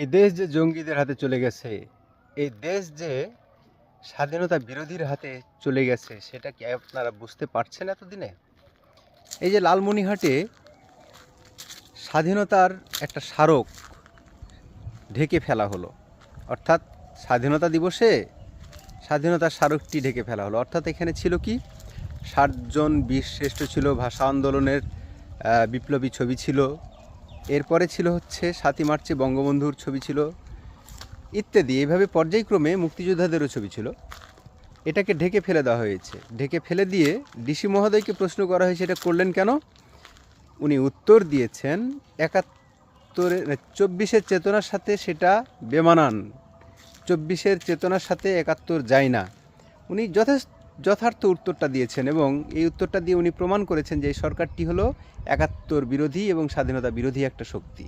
এই দেশ যে জঙ্গিদের হাতে চলে গেছে, এই দেশ যে স্বাধীনতা বিরোধীর হাতে চলে গেছে, সেটা কি আপনারা বুঝতে পারছেন এতদিনে? এই যে লালমনিহাটে স্বাধীনতার একটা স্মারক ঢেকে ফেলা হলো। অর্থাৎ স্বাধীনতা দিবসে স্বাধীনতার স্মারকটি ঢেকে ফেলা হলো। অর্থাৎ এখানে ছিল কি? ষাটজন বীর শ্রেষ্ঠ ছিল, ভাষা আন্দোলনের বিপ্লবী ছবি ছিল এরপরে ছিল হচ্ছে সাতই মার্চে বঙ্গবন্ধুর ছবি ছিল ইত্যাদি। এইভাবে পর্যায়ক্রমে মুক্তিযোদ্ধাদেরও ছবি ছিল। এটাকে ঢেকে ফেলে দেওয়া হয়েছে। ঢেকে ফেলে দিয়ে ডিসি মহোদয়কে প্রশ্ন করা হয়েছে, এটা করলেন কেন? উনি উত্তর দিয়েছেন একাত্তরের চব্বিশের চেতনার সাথে সেটা বেমানান। চব্বিশের চেতনার সাথে একাত্তর যায় না। উনি যথেষ্ট যথার্থ উত্তরটা দিয়েছেন এবং এই উত্তরটা দিয়ে উনি প্রমাণ করেছেন যে এই সরকারটি হলো একাত্তর বিরোধী এবং স্বাধীনতা বিরোধী একটা শক্তি।